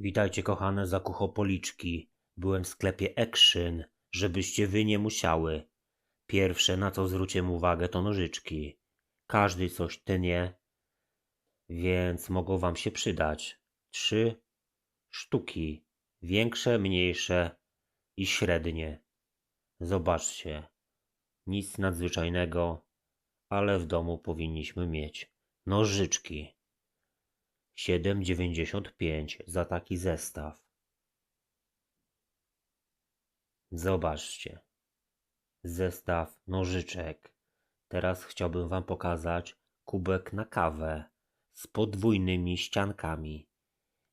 Witajcie kochane zakuchopoliczki. Byłem w sklepie Action, żebyście wy nie musiały. Pierwsze na co zwróciłem uwagę to nożyczki. Każdy coś tnie, więc mogą wam się przydać. Trzy sztuki. Większe, mniejsze i średnie. Zobaczcie. Nic nadzwyczajnego, ale w domu powinniśmy mieć. Nożyczki. 7,95 za taki zestaw. Zobaczcie. Zestaw nożyczek. Teraz chciałbym Wam pokazać kubek na kawę z podwójnymi ściankami.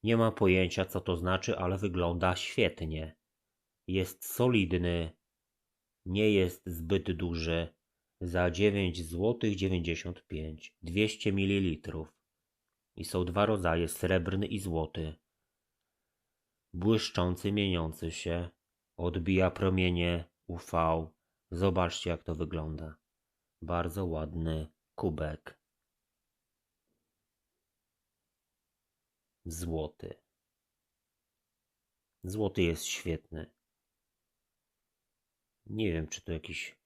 Nie mam pojęcia co to znaczy, ale wygląda świetnie. Jest solidny, nie jest zbyt duży. Za 9 zł 95 200 ml. I są dwa rodzaje, srebrny i złoty. Błyszczący, mieniący się, odbija promienie UV. Zobaczcie jak to wygląda. Bardzo ładny kubek. Złoty. Złoty jest świetny. Nie wiem, czy to jakieś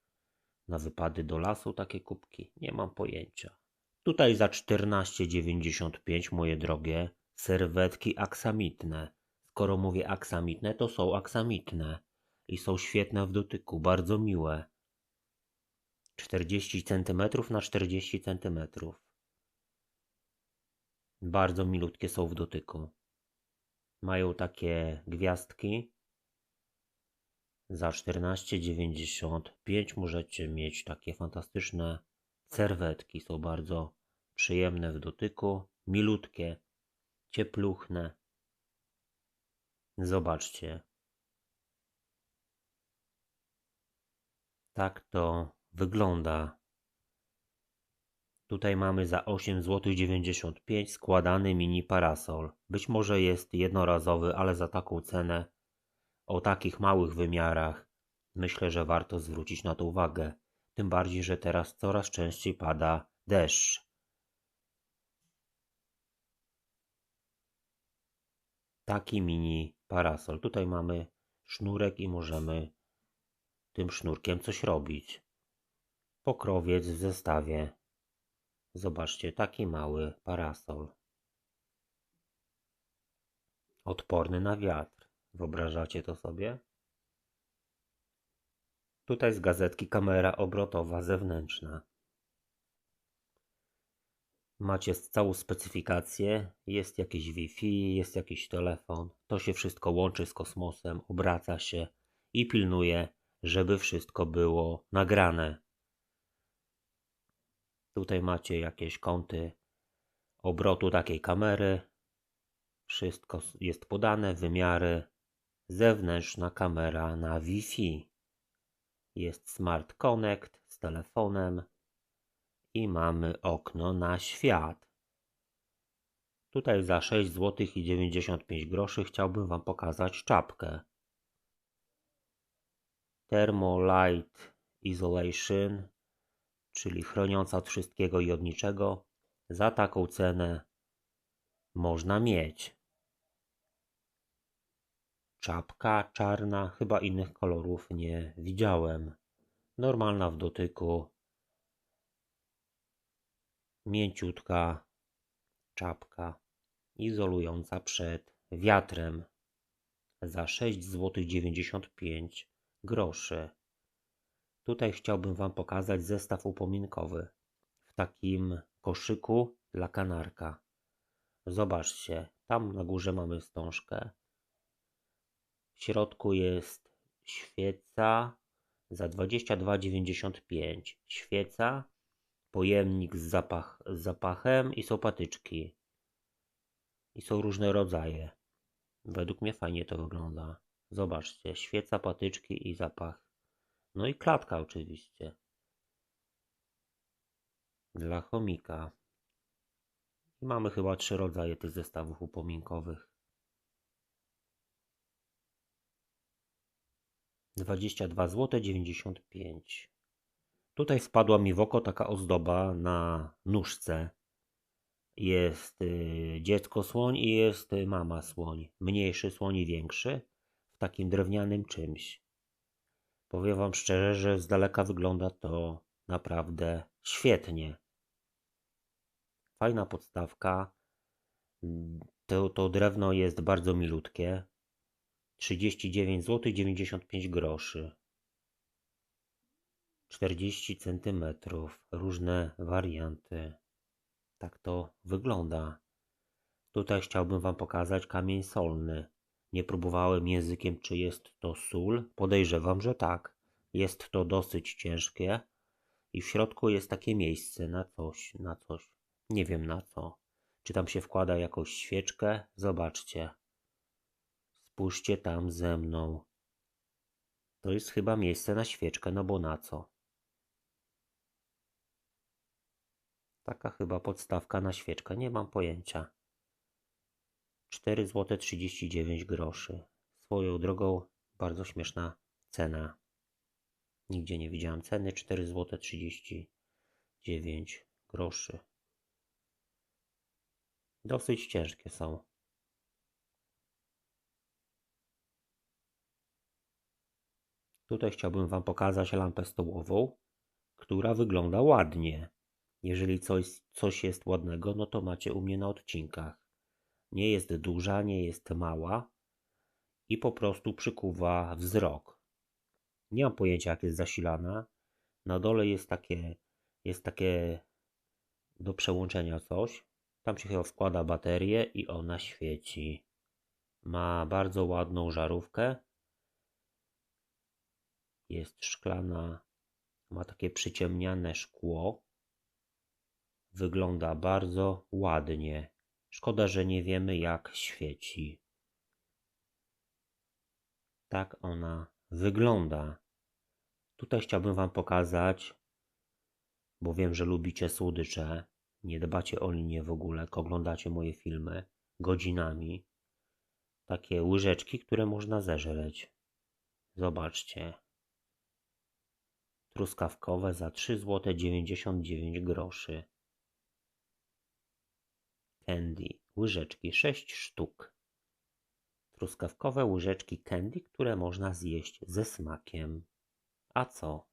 na wypady do lasu takie kubki. Nie mam pojęcia. Tutaj za 14,95 moje drogie serwetki aksamitne. Skoro mówię aksamitne, to są aksamitne i są świetne w dotyku, bardzo miłe. 40 cm na 40 cm. Bardzo milutkie są w dotyku. Mają takie gwiazdki. Za 14,95 możecie mieć takie fantastyczne serwetki. Są bardzo przyjemne w dotyku, milutkie, ciepluchne. Zobaczcie. Tak to wygląda. Tutaj mamy za 8 zł 95 składany mini parasol. Być może jest jednorazowy, ale za taką cenę o takich małych wymiarach myślę, że warto zwrócić na to uwagę. Tym bardziej, że teraz coraz częściej pada deszcz. Taki mini parasol. Tutaj mamy sznurek i możemy tym sznurkiem coś robić. Pokrowiec w zestawie. Zobaczcie, taki mały parasol. Odporny na wiatr. Wyobrażacie to sobie? Tutaj z gazetki kamera obrotowa zewnętrzna. Macie całą specyfikację, jest jakieś Wi-Fi, jest jakiś telefon. To się wszystko łączy z kosmosem, obraca się i pilnuje, żeby wszystko było nagrane. Tutaj macie jakieś kąty obrotu takiej kamery. Wszystko jest podane, wymiary. Zewnętrzna kamera na Wi-Fi. Jest Smart Connect z telefonem i mamy okno na świat. Tutaj za 6 zł i 95 groszy chciałbym Wam pokazać czapkę. Thermolight Isolation, czyli chroniąca od wszystkiego i od niczego. Za taką cenę można mieć. Czapka czarna, chyba innych kolorów nie widziałem. Normalna w dotyku. Mięciutka czapka izolująca przed wiatrem za 6 zł 95 groszy. Tutaj chciałbym Wam pokazać zestaw upominkowy w takim koszyku dla kanarka. Zobaczcie, tam na górze mamy wstążkę. W środku jest świeca za 22,95. Świeca, pojemnik z, zapach, z zapachem i są patyczki. I są różne rodzaje. Według mnie fajnie to wygląda. Zobaczcie, świeca, patyczki i zapach. No i klatka oczywiście. Dla chomika. Mamy chyba trzy rodzaje tych zestawów upominkowych. 22 zł 95. Tutaj wpadła mi w oko taka ozdoba na nóżce. Jest y, dziecko słoń i jest y, mama słoń. Mniejszy słoń i większy w takim drewnianym czymś. Powiem wam szczerze, że z daleka wygląda to naprawdę świetnie. Fajna podstawka. Mm, To, to drewno jest bardzo milutkie. 39 zł 95 groszy. 40 cm. Różne warianty. Tak to wygląda. Tutaj chciałbym wam pokazać kamień solny. Nie próbowałem językiem, czy jest to sól. Podejrzewam, że tak. Jest to dosyć ciężkie i w środku jest takie miejsce na coś, na coś. Nie wiem na co. Czy tam się wkłada jakąś świeczkę? Zobaczcie. Spójrzcie tam ze mną. To jest chyba miejsce na świeczkę, no bo na co? Taka chyba podstawka na świeczkę, nie mam pojęcia. 4 zł 39 groszy. Swoją drogą bardzo śmieszna cena. Nigdzie nie widziałem ceny 4 zł 39 groszy. Dosyć ciężkie są. Tutaj chciałbym Wam pokazać lampę stołową, która wygląda ładnie. Jeżeli coś, coś jest ładnego, no to macie u mnie na odcinkach. Nie jest duża, nie jest mała i po prostu przykuwa wzrok. Nie mam pojęcia, jak jest zasilana. Na dole jest takie, jest takie do przełączenia coś. Tam się chyba wkłada baterię i ona świeci. Ma bardzo ładną żarówkę. Jest szklana, ma takie przyciemniane szkło. Wygląda bardzo ładnie. Szkoda, że nie wiemy jak świeci. Tak ona wygląda. Tutaj chciałbym Wam pokazać, bo wiem, że lubicie słodycze, nie dbacie o linię w ogóle, oglądacie moje filmy godzinami. Takie łyżeczki, które można zeżreć. Zobaczcie. Truskawkowe za 3 zł 99 groszy. Candy. Łyżeczki 6 sztuk. Truskawkowe łyżeczki candy, które można zjeść ze smakiem. A co?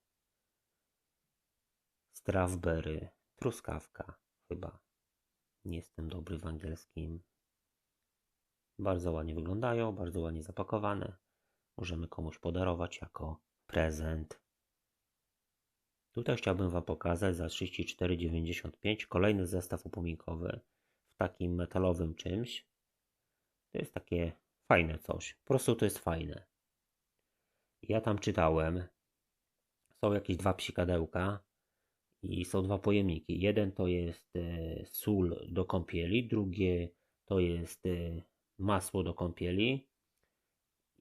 Strawberry. Truskawka chyba. Nie jestem dobry w angielskim. Bardzo ładnie wyglądają, bardzo ładnie zapakowane. Możemy komuś podarować jako prezent. Tutaj chciałbym Wam pokazać za 34,95 kolejny zestaw upominkowy w takim metalowym czymś. To jest takie fajne coś. Po prostu to jest fajne. Ja tam czytałem. Są jakieś dwa psikadełka i są dwa pojemniki. Jeden to jest e, sól do kąpieli, drugie to jest e, masło do kąpieli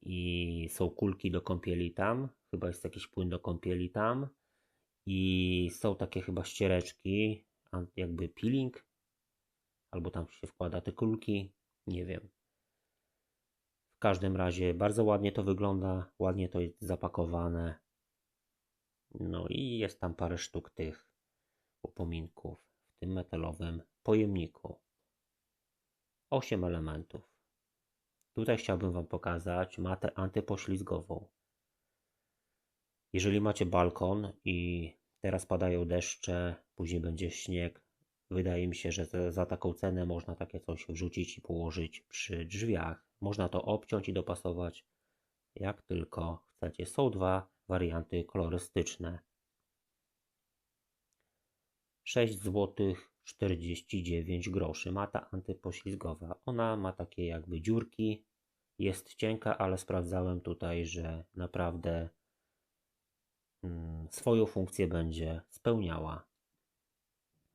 i są kulki do kąpieli tam. Chyba jest jakiś płyn do kąpieli tam. I są takie chyba ściereczki, jakby peeling, albo tam się wkłada te kulki, nie wiem. W każdym razie bardzo ładnie to wygląda, ładnie to jest zapakowane. No i jest tam parę sztuk tych upominków w tym metalowym pojemniku. 8 elementów. Tutaj chciałbym Wam pokazać matę antypoślizgową. Jeżeli macie balkon i teraz padają deszcze, później będzie śnieg, wydaje mi się, że za, taką cenę można takie coś wrzucić i położyć przy drzwiach. Można to obciąć i dopasować jak tylko chcecie. Są dwa warianty kolorystyczne. 6 zł 49 groszy. Mata antypoślizgowa. Ona ma takie jakby dziurki. Jest cienka, ale sprawdzałem tutaj, że naprawdę swoją funkcję będzie spełniała.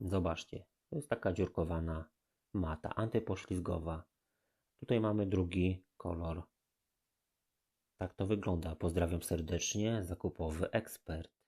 Zobaczcie, to jest taka dziurkowana mata antypoślizgowa. Tutaj mamy drugi kolor. Tak to wygląda. Pozdrawiam serdecznie. Zakupowy ekspert.